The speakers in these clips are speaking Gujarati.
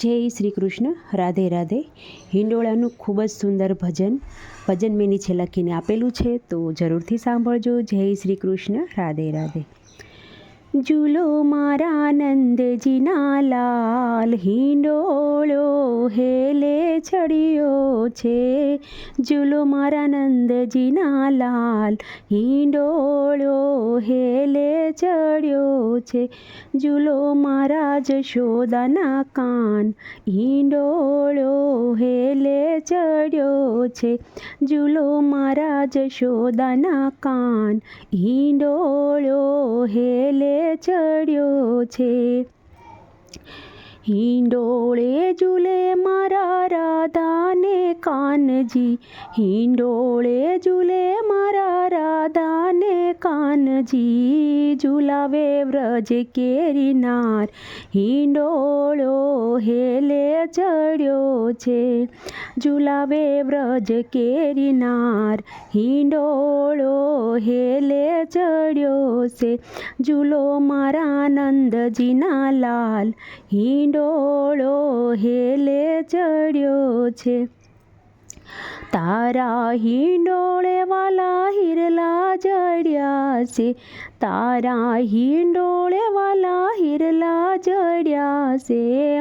જય શ્રી કૃષ્ણ, રાધે રાધે. હિંડોળાનું ખૂબ જ સુંદર ભજન ભજન મેં નીચે લખીને આપેલું છે, તો જરૂરથી સાંભળજો. જય શ્રી કૃષ્ણ, રાધે રાધે. ઝૂલો મારા નંદજીના લાલ હિંડોળો હેલે ચડ્યો છે ઝૂલો મારા નંદજીના લાલ હિંડોળો હેલે ચડ્યો છે ઝૂલો મારા જશોદાના કાન હિંડોળો ચડ્યો છે. ઝૂલો મારા જશોદાના કાન. હિંડોળો હેલે ચડ્યો છે. હિંડોળે ઝૂલે મારા રાધાને કાનજી, હિંડોળે ઝૂલે મારા રાધાને. કાનજી, ઝૂલાવે વ્રજ કેરીનાર. હિંડોળો હેલે ચડ્યો છે, ઝૂલાવે વ્રજ કેરીનાર. હિંડોળો હેલે ચડ્યો છે, ઝૂલો મારા નંદજીના લાલ. હિંડોળો હેલે ચડ્યો છે. તારા હિંડોળે વાલા હિરલા જડ્યા છે તારા હિંડોળે વાલા હિરલા જડ્યા છે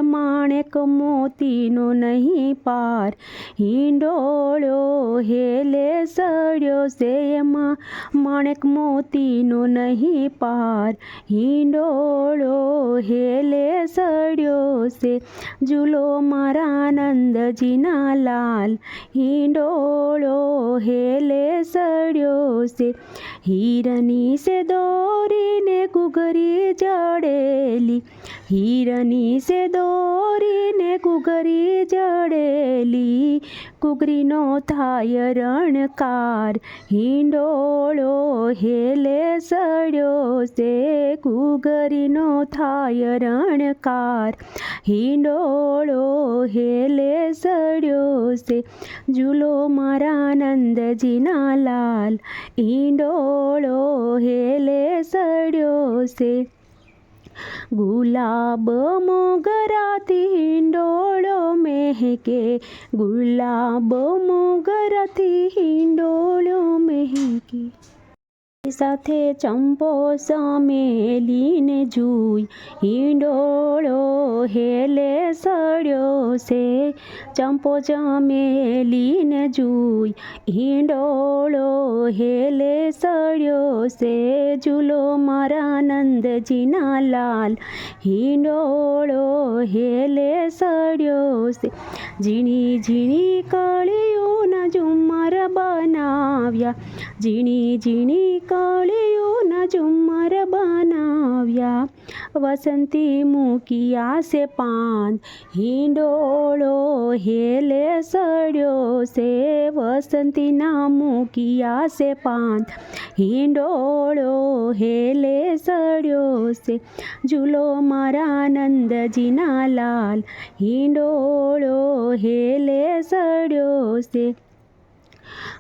માણેક મોતીનો નહીં પાર હિંડોળો હેલે સડ્યો છે એમાં માણેક મોતીનો નહીં પાર હિંડોળો હેલે સડ્યો છે જુલો મારા નંદજીના લાલ હિંડોળો હેલે સડ્યો છે હીરની સે દોરીને કુગરી જડેલી હીરની સે દોરીને કુગરી જડેલી કુગરીનો થાય રણકાર હિંડોળો હેલે સડ્યો છે કુગરીનો થાય રણકાર હિંડોળો હેલે સડ્યો છે ઝૂલો મારા નંદજીના લાલ હિંડોળો હેલે સડ્યો છે ગુલાબ મોગરાથી હિંડોળો મહેકે ગુલાબ મોગરાથી હિંડોળો મહેકે સાથે ચંપો સમેલીને જુઈ. હિંડોળો હેલે સડ્યો છે. ચંપો ચમેલીને જુઈ. હિંડોળો હેલે સડ્યો છે. ઝૂલો મારા નંદજીના લાલ. હિંડોળો હેલે સડ્યો છે. ઝીણી ઝીણી કળીઓના ઝુમ્મર બનાવ્યા. ઝીણી ઝીણી કળીઓના ઝુમર બનાવ્યા. વસંતી મૂકિયા છે પાન હિંડોળો હેલે સડ્યો છે. વસંતીના મૂકિયા છે પાન હિંડોળો હેલે સડ્યો છે. ઝૂલો મારા નંદજીના લાલ. હિંડોળો હેલે સડ્યો છે.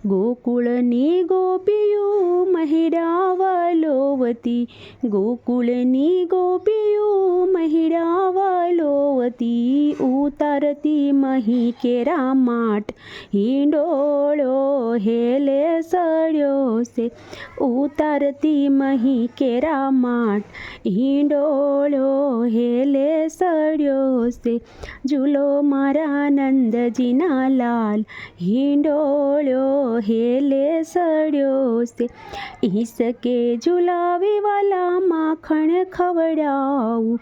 ગોકુળની ગોપીઓ મહિડાવલોવતી ગોકુળની ગોપીઓ મહિડાવલોવતી ઉતરતી મહી કેરા માટ હિંડોળો હેલે સડ્યો છે. ઉતરતી મહી કેરા માટ હિંડોળો હેલે સડ્યો છે. ઝૂલો મારા નંદજીના લાલ હિંડોળો હેલે સડ્યો છે. હિસકે ઝુલાવી વાલા માખણ ખવડાવું.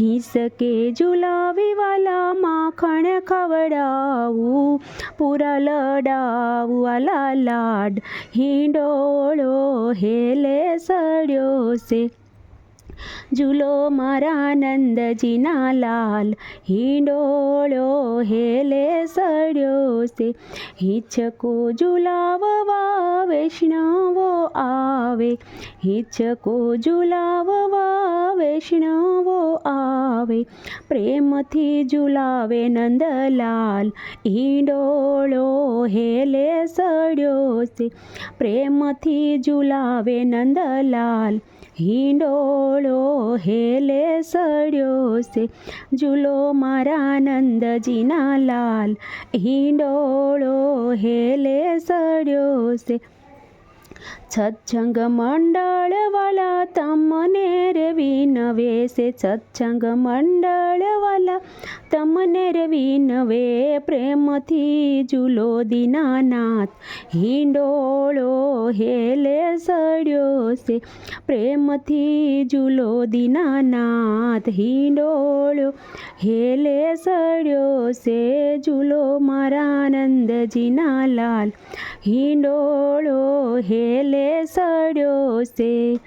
હિસકે ઝુલાવી વાલા માખણ ખવડાવું, પૂરા લડાવું વાલા લાડ હિંડોળો હેલે સડ્યો છે ઝૂલો મારા નંદજીના લાલ હિંડોળો હેલે સડ્યો છે હિચકો ઝુલાવવા વૈષ્ણવો આવે, હિચકો ઝુલાવવા વૈષ્ણવો આવે, પ્રેમથી ઝુલાવે નંદલાલ. ઈંડોળો હેલે સડ્યો છે, પ્રેમથી ઝુલાવે નંદલાલ. હિંડોળો હેલે સડ્યો છે, ઝૂલો મારા નંદજીના લાલ. હિંડોળો હેલે સડ્યો છે, સત્સંગ મંડળ રે વિનવે છે સત્સંગ મંડળવાલા. તમને રવી નવે પ્રેમથી ઝૂલો દીનાનાથ. હિંડોળો હેલે સડ્યો છે પ્રેમથી ઝૂલો દીનાનાથ. હિંડોળો હેલે સડ્યો છે ઝૂલો મારા આનંદજીના લાલ. હિંડોળો હેલે સડ્યો છે